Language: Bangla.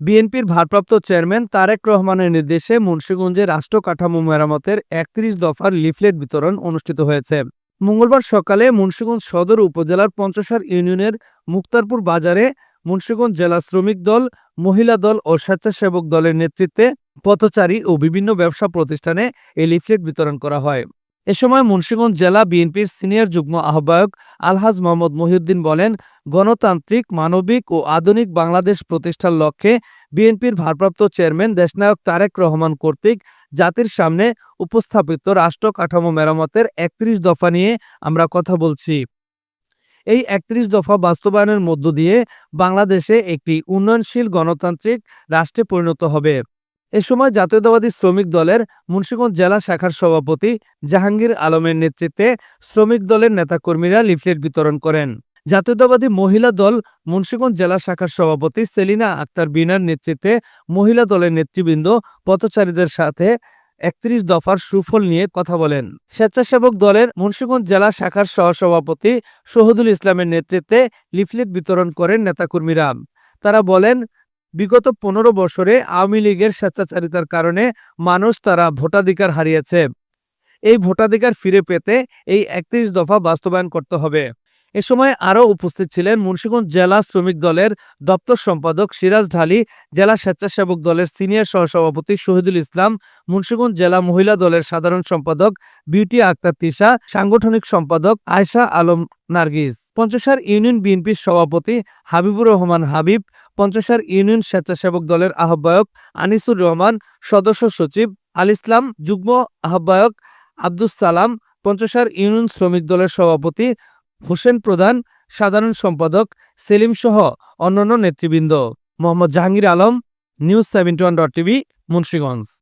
বিএনপির ভারপ্রাপ্ত চেয়ারম্যান তারেক রহমানের নির্দেশে মুন্সিগঞ্জে রাষ্ট্র কাঠামো মেরামতের একত্রিশ দফার লিফলেট বিতরণ অনুষ্ঠিত হয়েছে। মঙ্গলবার সকালে মুন্সিগঞ্জ সদর উপজেলার পঞ্চসার ইউনিয়নের মুক্তারপুর বাজারে মুন্সিগঞ্জ জেলা শ্রমিক দল, মহিলা দল ও স্বেচ্ছাসেবক দলের নেতৃত্বে পথচারী ও বিভিন্ন ব্যবসা প্রতিষ্ঠানে এই লিফলেট বিতরণ করা হয়। এ সময় মুন্সিগঞ্জ জেলা বিএনপির সিনিয়র যুগ্ম আহ্বায়ক আলহাজ মোহাম্মদ মহিউদ্দিন বলেন, গণতান্ত্রিক, মানবিক ও আধুনিক বাংলাদেশ প্রতিষ্ঠার লক্ষ্যে বিএনপির ভারপ্রাপ্ত চেয়ারম্যান দেশনায়ক তারেক রহমান কর্তৃক জাতির সামনে উপস্থাপিত রাষ্ট্র কাঠামো মেরামতের একত্রিশ দফা নিয়ে আমরা কথা বলছি। এই একত্রিশ দফা বাস্তবায়নের মধ্য দিয়ে বাংলাদেশে একটি উন্নয়নশীল গণতান্ত্রিক রাষ্ট্রে পরিণত হবে। এ সময় জাতীয়তাবাদী শ্রমিক দলের মুন্সিগঞ্জ জেলা শাখার সভাপতি জাহাঙ্গীর আলমের নেতৃত্বে শ্রমিক দলের নেতাকর্মীরা লিফলেট বিতরণ করেন। জাতীয়তাবাদী মহিলা দল মুন্সিগঞ্জ জেলা শাখার সভাপতি সেলিনা আক্তার বিনার নেতৃত্বে মহিলা দলের নেতৃবৃন্দ পথচারীদের সাথে একত্রিশ দফার সুফল নিয়ে কথা বলেন। স্বেচ্ছাসেবক দলের মুন্সিগঞ্জ জেলা শাখার সহসভাপতি শহীদুল ইসলামের নেতৃত্বে লিফলেট বিতরণ করেন নেতাকর্মীরা। তারা বলেন বিগত পনেরো বছরে আওয়ামী লীগের স্বেচ্ছাচারিতার কারণে মানুষ তারা ভোটাধিকার হারিয়েছে। এই ভোটাধিকার ফিরে পেতে এই একত্রিশ দফা বাস্তবায়ন করতে হবে। এ সময় আরও উপস্থিত ছিলেন মুন্সিগঞ্জ জেলা শ্রমিক দলের দপ্তর সম্পাদক সিরাজ ঢালি, জেলা স্বেচ্ছাসেবক দলের সিনিয়র সহসভাপতি শহীদুল ইসলাম, মুন্সিগঞ্জ জেলা মহিলা দলের সাধারণ সম্পাদক বিউটি আক্তার তিশা, সাংগঠনিক সম্পাদক আয়শা আলম নার্গিস পঞ্চসার ইউনিয়ন বিএনপির সভাপতি হাবিবুর রহমান হাবিব পঞ্চসার ইউনিয়ন স্বেচ্ছাসেবক দলের আহ্বায়ক আনিসুর রহমান, সদস্য সচিব আল ইসলাম, যুগ্ম আহ্বায়ক আব্দুস সালাম পঞ্চসার ইউনিয়ন শ্রমিক দলের সভাপতি হোসেন প্রধান, সাধারণ সম্পাদক সেলিম সহ অন্যান্য নেতৃবৃন্দ। Mohammad Jahangir Alam, news seventy one dot TV, Munshiganj.